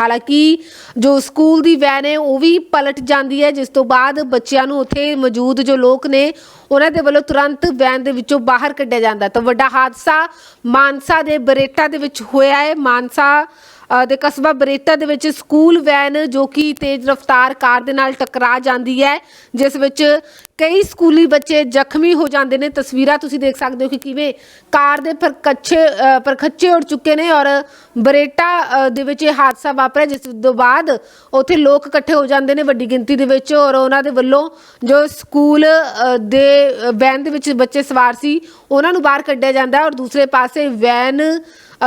ਹਾਲਾਂਕਿ ਜੋ ਸਕੂਲ ਦੀ ਵੈਨ ਹੈ, ਉਹ ਵੀ ਪਲਟ ਜਾਂਦੀ ਹੈ, ਜਿਸ ਤੋਂ ਬਾਅਦ ਬੱਚਿਆਂ ਨੂੰ ਉੱਥੇ ਮੌਜੂਦ ਜੋ ਲੋਕ ਨੇ, ਉਹਨਾਂ ਦੇ ਵੱਲੋਂ ਤੁਰੰਤ ਵੈਨ ਦੇ ਵਿੱਚੋਂ ਬਾਹਰ ਕੱਢਿਆ ਜਾਂਦਾ ਤਾਂ ਵੱਡਾ ਹਾਦਸਾ ਮਾਨਸਾ ਦੇ ਬਰੇਟਾ ਦੇ ਵਿੱਚ ਹੋਇਆ ਹੈ। ਮਾਨਸਾ ਦੇ ਕਸਬਾ ਬਰੇਟਾ ਦੇ ਵਿੱਚ ਸਕੂਲ ਵੈਨ ਜੋ ਕਿ ਤੇਜ਼ ਰਫ਼ਤਾਰ ਕਾਰ ਦੇ ਨਾਲ ਟਕਰਾ ਜਾਂਦੀ ਹੈ, ਜਿਸ ਵਿੱਚ ਕਈ ਸਕੂਲੀ ਬੱਚੇ ਜ਼ਖਮੀ ਹੋ ਜਾਂਦੇ ਨੇ। ਤਸਵੀਰਾਂ ਤੁਸੀਂ ਦੇਖ ਸਕਦੇ ਹੋ ਕਿ ਕਿਵੇਂ ਕਾਰ ਦੇ ਪਰਕੱਛੇ ਪਰਖੱਛੇ ਪਰਖੱਚੇ ਚੁੱਕੇ ਨੇ ਔਰ ਬਰੇਟਾ ਦੇ ਵਿੱਚ ਇਹ ਹਾਦਸਾ ਵਾਪਰਿਆ, ਜਿਸ ਤੋਂ ਬਾਅਦ ਉੱਥੇ ਲੋਕ ਇਕੱਠੇ ਹੋ ਜਾਂਦੇ ਨੇ ਵੱਡੀ ਗਿਣਤੀ ਦੇ ਵਿੱਚ ਔਰ ਉਹਨਾਂ ਦੇ ਵੱਲੋਂ ਜੋ ਸਕੂਲ ਦੇ ਵੈਨ ਦੇ ਵਿੱਚ ਬੱਚੇ ਸਵਾਰ ਸੀ, ਉਹਨਾਂ ਨੂੰ ਬਾਹਰ ਕੱਢਿਆ ਜਾਂਦਾ ਔਰ ਦੂਸਰੇ ਪਾਸੇ ਵੈਨ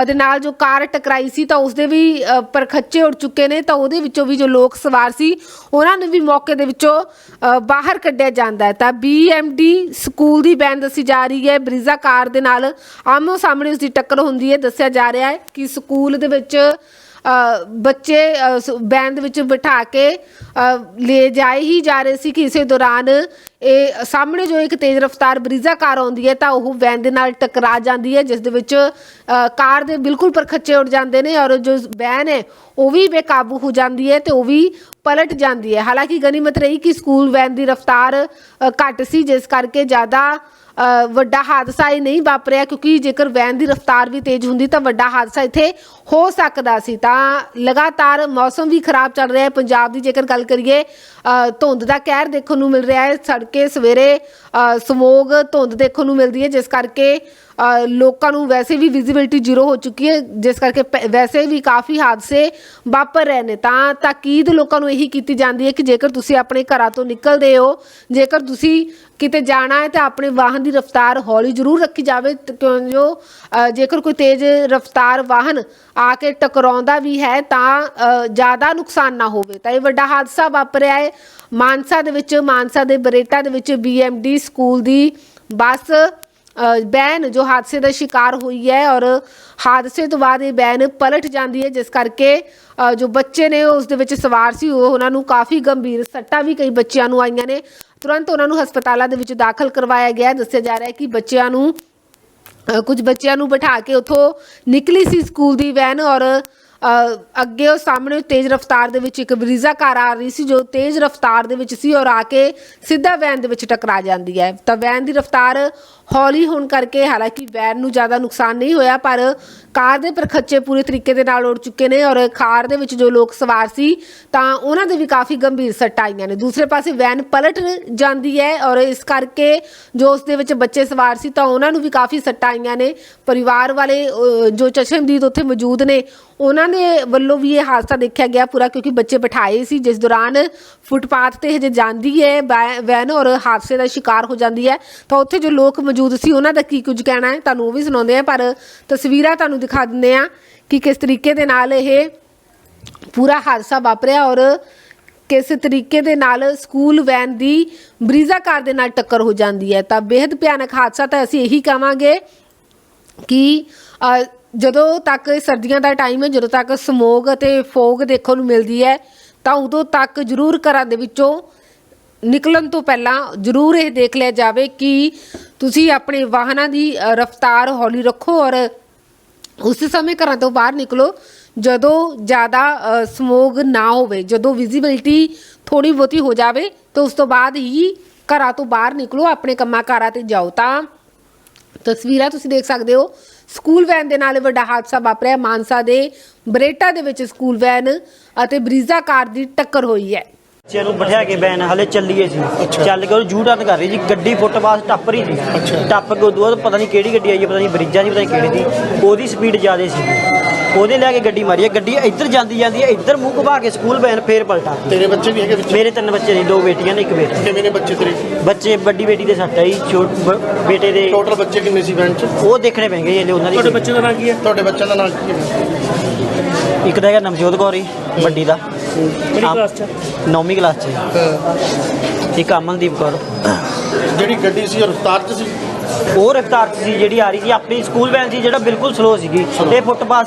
ਦੇ ਨਾਲ ਜੋ ਕਾਰ ਟਕਰਾਈ ਸੀ ਤਾਂ ਉਸਦੇ ਵੀ ਪਰਖੱਚੇ ਉੱਡ ਚੁੱਕੇ ਨੇ ਤਾਂ ਉਹਦੇ ਵਿੱਚੋਂ ਵੀ ਜੋ ਲੋਕ ਸਵਾਰ ਸੀ ਉਹਨਾਂ ਨੂੰ ਵੀ ਮੌਕੇ ਦੇ ਵਿੱਚੋਂ ਬਾਹਰ ਕੱਢਿਆ ਜਾਂਦਾ ਹੈ। ਤਾਂ BMD ਸਕੂਲ ਦੀ ਬੈਨ ਦੱਸੀ ਜਾ ਰਹੀ ਹੈ। ਬ੍ਰਿਜ਼ਾ ਕਾਰ ਦੇ ਨਾਲ ਆਮੋ ਸਾਹਮਣੇ ਉਸ ਦੀ ਟੱਕਰ ਹੁੰਦੀ ਹੈ। ਦੱਸਿਆ ਜਾ ਰਿਹਾ ਹੈ ਕਿ ਸਕੂਲ ਦੇ ਵਿੱਚ ਬੱਚੇ ਅ, ਦੇ ਵਿੱਚ ਬਿਠਾ ਕੇ ਲੈ ਜਾਏ ਹੀ ਜਾ ਰਹੇ ਸੀ ਕਿ ਇਸੇ ਦੌਰਾਨ। ਇਹ ਸਾਹਮਣੇ ਜੋ ਇੱਕ ਤੇਜ਼ ਰਫ਼ਤਾਰ ਬਰੀਜ਼ਾ ਕਾਰ ਆਉਂਦੀ ਹੈ ਤਾਂ ਉਹ ਵੈਨ ਦੇ ਨਾਲ ਟਕਰਾ ਜਾਂਦੀ ਹੈ, ਜਿਸ ਦੇ ਵਿੱਚ ਕਾਰ ਦੇ ਬਿਲਕੁਲ ਪਰਖੱਚੇ ਉੱਡ ਜਾਂਦੇ ਨੇ ਔਰ ਜੋ ਵੈਨ ਹੈ, ਉਹ ਵੀ ਬੇਕਾਬੂ ਹੋ ਜਾਂਦੀ ਹੈ ਤੇ ਉਹ ਵੀ ਪਲਟ ਜਾਂਦੀ ਹੈ। ਹਾਲਾਂਕਿ ਗਨੀਮਤ ਰਹੀ ਕਿ ਸਕੂਲ ਵੈਨ ਦੀ ਰਫ਼ਤਾਰ ਘੱਟ ਸੀ, ਜਿਸ ਕਰਕੇ ਜ਼ਿਆਦਾ ਵੱਡਾ ਹਾਦਸਾ ਇਹ ਨਹੀਂ ਵਾਪਰਿਆ ਕਿਉਂਕਿ ਜੇਕਰ ਵੈਨ ਦੀ ਰਫ਼ਤਾਰ ਵੀ ਤੇਜ਼ ਹੁੰਦੀ ਤਾਂ ਵੱਡਾ ਹਾਦਸਾ ਇੱਥੇ ਹੋ ਸਕਦਾ ਸੀ। ਤਾਂ ਲਗਾਤਾਰ ਮੌਸਮ ਵੀ ਖਰਾਬ ਚੱਲ ਰਿਹਾ ਹੈ। ਪੰਜਾਬ ਦੀ ਜੇਕਰ ਗੱਲ ਕਰੀਏ। ਅ, ਧੁੰਦ ਦਾ ਕਹਿਰ ਦੇਖਣ ਨੂੰ ਮਿਲ ਰਿਹਾ ਹੈ। ਸੜਕੇ ਸਵੇਰੇ ਅ, ਸਮੋਗ ਧੁੰਦ ਦੇਖਣ ਨੂੰ ਮਿਲਦੀ ਹੈ ਜਿਸ ਕਰਕੇ ਲੋਕਾਂ ਨੂੰ ਵੈਸੇ ਵੀ ਵਿਜ਼ਿਬਿਲਟੀ ਜ਼ੀਰੋ ਹੋ ਚੁੱਕੀ ਹੈ ਜਿਸ ਕਰਕੇ ਪ- ਵੈਸੇ ਵੀ ਕਾਫੀ ਹਾਦਸੇ ਵਾਪਰ ਰਹੇ ਨੇ। ਤਾਂ ਤਾਕੀਦ ਲੋਕਾਂ ਨੂੰ ਇਹੀ ਕੀਤੀ ਜਾਂਦੀ ਹੈ ਕਿ ਜੇਕਰ ਤੁਸੀਂ ਆਪਣੇ ਘਰਾਂ ਤੋਂ ਨਿਕਲਦੇ ਹੋ ਜੇਕਰ ਤੁਸੀਂ ਕਿਤੇ ਜਾਣਾ ਹੈ ਤਾਂ ਆਪਣੇ ਵਾਹਨ ਦੀ ਰਫ਼ਤਾਰ ਹੌਲੀ ਜ਼ਰੂਰ ਰੱਖੀ ਜਾਵੇ ਤ- ਕਿਉਂ ਜੋ ਅ, ਜੇਕਰ ਕੋਈ ਤੇਜ਼ ਰਫ਼ਤਾਰ ਵਾਹਨ ਆ ਕੇ ਟਕਰਾਉਂਦਾ ਵੀ ਹੈ ਤਾਂ ਅ, ਜ਼ਿਆਦਾ ਨੁਕਸਾਨ ਨਾ ਹੋਵੇ। ਤਾਂ ਇਹ ਵੱਡਾ ਹਾਦਸਾ ਵਾਪਰਿਆ ਹੈ। ਮਾਨਸਾ ਦੇ ਵਿੱਚ ਮਾਨਸਾ ਦੇ ਬਰੇਟਾ ਦੇ ਵਿੱਚ BMD ਸਕੂਲ ਦੀ ਬੱਸ ਬੈਨ ਜੋ ਹਾਦਸੇ ਦਾ ਸ਼ਿਕਾਰ ਹੋਈ ਹੈ ਔਰ ਹਾਦਸੇ ਤੋਂ ਬਾਅਦ ਇਹ ਬੈਨ ਪਲਟ ਜਾਂਦੀ ਹੈ, ਜਿਸ ਕਰਕੇ ਜੋ ਬੱਚੇ ਨੇ ਉਸ ਦੇ ਵਿੱਚ ਸਵਾਰ ਸੀ, ਉਹ ਉਹਨਾਂ ਨੂੰ ਕਾਫੀ ਗੰਭੀਰ ਸੱਟਾਂ ਵੀ ਕਈ ਬੱਚਿਆਂ ਨੂੰ ਆਈਆਂ ਨੇ। ਤੁਰੰਤ ਉਹਨਾਂ ਨੂੰ ਹਸਪਤਾਲਾਂ ਦੇ ਵਿੱਚ ਦਾਖਲ ਕਰਵਾਇਆ ਗਿਆ। ਦੱਸਿਆ ਜਾ ਰਿਹਾ ਹੈ ਕਿ ਬੱਚਿਆਂ ਨੂੰ ਕੁਝ ਬੱਚਿਆਂ ਨੂੰ ਬਿਠਾ ਕੇ ਉੱਥੋਂ ਨਿਕਲੀ ਸੀ ਸਕੂਲ ਦੀ ਵੈਨ ਔਰ ਅੱਗੇ ਉਹ ਸਾਹਮਣੇ ਤੇਜ਼ ਰਫ਼ਤਾਰ ਦੇ ਵਿੱਚ ਇੱਕ ਬਰੀਜ਼ਾ ਕਾਰ ਆ ਰਹੀ ਸੀ, ਜੋ ਤੇਜ਼ ਰਫ਼ਤਾਰ ਦੇ ਵਿੱਚ ਸੀ ਔਰ ਆ ਕੇ ਸਿੱਧਾ ਵੈਨ ਦੇ ਵਿੱਚ ਟਕਰਾ ਜਾਂਦੀ ਹੈ। ਤਾਂ ਵੈਨ ਦੀ ਰਫ਼ਤਾਰ ਹੌਲੀ ਹੋਣ ਕਰਕੇ ਹਾਲਾਂਕਿ ਵੈਨ ਨੂੰ ਜ਼ਿਆਦਾ ਨੁਕਸਾਨ ਨਹੀਂ ਹੋਇਆ, ਪਰ ਕਾਰ ਦੇ ਪਰਖੱਚੇ ਪੂਰੇ ਤਰੀਕੇ ਦੇ ਨਾਲ ਉੜ ਚੁੱਕੇ ਨੇ ਔਰ ਕਾਰ ਦੇ ਵਿੱਚ ਜੋ ਲੋਕ ਸਵਾਰ ਸੀ, ਤਾਂ ਉਹਨਾਂ ਦੇ ਵੀ ਕਾਫੀ ਗੰਭੀਰ ਸੱਟਾਂ ਆਈਆਂ ਨੇ। ਦੂਸਰੇ ਪਾਸੇ ਵੈਨ ਪਲਟ ਜਾਂਦੀ ਹੈ ਔਰ ਇਸ ਕਰਕੇ ਜੋ ਉਸ ਦੇ ਵਿੱਚ ਬੱਚੇ ਸਵਾਰ ਸੀ, ਤਾਂ ਉਹਨਾਂ ਨੂੰ ਵੀ ਕਾਫੀ ਸੱਟਾਂ ਆਈਆਂ ਨੇ। ਪਰਿਵਾਰ ਵਾਲੇ ਜੋ ਚਸ਼ਮਦੀਦ ਉੱਥੇ ਮੌਜੂਦ ਨੇ, ਉਹਨਾਂ ਦੇ ਵੱਲੋਂ ਵੀ ਇਹ ਹਾਦਸਾ ਦੇਖਿਆ ਗਿਆ ਪੂਰਾ ਕਿਉਂਕਿ ਬੱਚੇ ਬਿਠਾਏ ਸੀ ਜਿਸ ਦੌਰਾਨ ਫੁੱਟਪਾਥ ਤੇ ਹਜੇ ਜਾਂਦੀ ਹੈ ਵੈਨ ਔਰ ਹਾਦਸੇ ਦਾ ਸ਼ਿਕਾਰ ਹੋ ਜਾਂਦੀ ਹੈ। ਤਾਂ ਉੱਥੇ ਜੋ ਲੋਕ ਮੌਜੂਦ ਸੀ ਉਹਨਾਂ ਦਾ ਕੀ ਕੁਝ ਕਹਿਣਾ ਹੈ? ਤੁਹਾਨੂੰ ਉਹ ਵੀ ਸੁਣਾਉਂਦੇ ਆ ਪਰ ਤਸਵੀਰਾਂ ਤੁਹਾਨੂੰ ਦਿਖਾ ਦਿੰਦੇ ਆ ਕਿ ਕਿਸ ਤਰੀਕੇ ਦੇ ਨਾਲ ਇਹ ਪੂਰਾ ਹਾਦਸਾ ਵਾਪਰਿਆ ਔਰ ਕਿਸ ਤਰੀਕੇ ਦੇ ਨਾਲ ਸਕੂਲ ਵੈਨ ਦੀ ਬਰੀਜ਼ਾ ਕਾਰ ਦੇ ਨਾਲ ਟੱਕਰ ਹੋ ਜਾਂਦੀ ਹੈ। ਤਾਂ ਬੇहद ਭਿਆਨਕ ਹਾਦਸਾ ਤਾਂ ਅਸੀਂ ਇਹੀ ਕਵਾਂਗੇ ਕਿ ਅ, ਜਦੋਂ ਤੱਕ ਸਰਦੀਆਂ ਦਾ ਟਾਈਮ ਹੈ, ਜਦੋਂ ਤੱਕ ਸਮੋਗ ਅਤੇ ਫੋਗ ਦੇਖਣ ਨੂੰ ਮਿਲਦੀ ਹੈ, ਤਾਂ ਉਦੋਂ ਤੱਕ ਜ਼ਰੂਰ ਘਰਾਂ ਦੇ ਵਿੱਚੋਂ ਨਿਕਲਣ ਤੋਂ ਪਹਿਲਾਂ ਜ਼ਰੂਰ ਇਹ ਦੇਖ ਲਿਆ ਜਾਵੇ ਕਿ ਤੁਸੀਂ ਆਪਣੇ ਵਾਹਨਾਂ ਦੀ ਰਫ਼ਤਾਰ ਹੌਲੀ ਰੱਖੋ ਔਰ ਉਸ ਸਮੇਂ ਘਰਾਂ ਤੋਂ ਬਾਹਰ ਨਿਕਲੋ, ਜਦੋਂ ਜ਼ਿਆਦਾ ਸਮੋਗ ਨਾ ਹੋਵੇ, ਜਦੋਂ ਵਿਜ਼ਿਬਿਲਟੀ ਥੋੜੀ ਬਹੁਤੀ ਹੋ ਜਾਵੇ, ਤਾਂ ਉਸ ਤੋਂ ਬਾਅਦ ਹੀ ਘਰਾਂ ਤੋਂ ਬਾਹਰ ਨਿਕਲੋ, ਆਪਣੇ ਕੰਮਾਂ ਕਾਰਾਂ ਤੇ ਜਾਓ। ਤਾਂ ਤਸਵੀਰਾਂ ਤੁਸੀਂ ਦੇਖ ਸਕਦੇ ਹੋ ਸਕੂਲ ਵੈਨ ਦੇ ਨਾਲ ਵੱਡਾ ਹਾਦਸਾ ਵਾਪਰਿਆ। ਮਾਨਸਾ ਦੇ ਬਰੇਟਾ ਦੇ ਵਿੱਚ ਸਕੂਲ ਵੈਨ ਅਤੇ ਬਰੀਜ਼ਾ ਕਾਰ ਦੀ ਟੱਕਰ ਹੋਈ ਹੈ। ਬੱਚਿਆਂ ਨੂੰ ਬਿਠਾ ਕੇ ਬੈਨ ਹਲੇ ਚੱਲੀਏ ਸੀ ਚੱਲ ਕੇ ਉਹ ਜੂ ਟਰਨ ਕਰ ਰਹੀ ਜੀ। ਗੱਡੀ ਫੁੱਟਪਾਥ ਟੱਪ ਰਹੀ ਸੀ ਟੱਪ ਕੇ ਉਦੋਂ ਬਾਅਦ ਪਤਾ ਨਹੀਂ ਕਿਹੜੀ ਗੱਡੀ ਆਈ ਹੈ ਪਤਾ ਨਹੀਂ ਬ੍ਰਿਜਾਂ ਦੀ ਪਤਾ ਨਹੀਂ ਕਿਹੜੀ ਦੀ। ਉਹਦੀ ਸਪੀਡ ਜ਼ਿਆਦਾ ਸੀ। ਉਹਦੇ ਲੈ ਕੇ ਗੱਡੀ ਮਾਰੀ ਹੈ। ਗੱਡੀ ਇੱਧਰ ਜਾਂਦੀ ਜਾਂਦੀ ਹੈ। ਇੱਧਰ ਮੂੰਹ ਘੁਮਾ ਕੇ ਸਕੂਲ ਵੈਨ ਫੇਰ ਪਲਟਾ ਤੇਰੇ ਬੱਚੇ ਵੀ ਹੈਗੇ ਵਿੱਚ ਮੇਰੇ ਤਿੰਨ ਬੱਚੇ ਨੇ ਦੋ ਬੇਟੀਆਂ ਨੇ ਇੱਕ ਬੇਟਾ। ਕਿੰਨੇ ਨੇ ਬੱਚੇ ਤੇਰੇ? ਬੱਚੇ ਵੱਡੀ ਬੇਟੀ ਦੇ ਸੱਟ ਆਈ। ਛੋਟ ਬ- ਬੇਟੇ ਦੇ ਟੋਟਲ ਬੱਚੇ ਕਿੰਨੇ ਸੀ ਚ? ਉਹ ਦੇਖਣੇ ਪੈਣਗੇ ਜੇ ਉਹਨਾਂ ਦੀ ਤੁਹਾਡੇ ਬੱਚੇ ਦਾ ਨਾਂ ਕੀ ਹੈ? ਤੁਹਾਡੇ ਬੱਚਿਆਂ ਦਾ ਨਾਮ ਕੀ ਹੈ? ਇੱਕ ਦਾ ਹੈਗਾ ਨਵਜੋਤ ਕੌਰ ਜੀ ਵੱਡੀ ਦਾ। ਕਿਹੜੀ ਕਲਾਸ ਚ ਨੌਵੀਂ ਕਲਾਸ 'ਚ। ਇੱਕ ਅਮਨਦੀਪ ਕੌਰ। ਜਿਹੜੀ ਗੱਡੀ ਸੀ ਉਹ ਰਫਤਾਰ ਚ ਸੀ? ਉਹ ਰਫਤਾਰ 'ਚ ਸੀ ਜਿਹੜੀ ਆ ਰਹੀ ਸੀ। ਆਪਣੀ ਸਕੂਲ ਵੈਨ ਸੀ ਜਿਹੜਾ ਬਿਲਕੁਲ ਸਲੋ ਸੀਗੀ। ਤੇ ਫੁੱਟਪਾਥ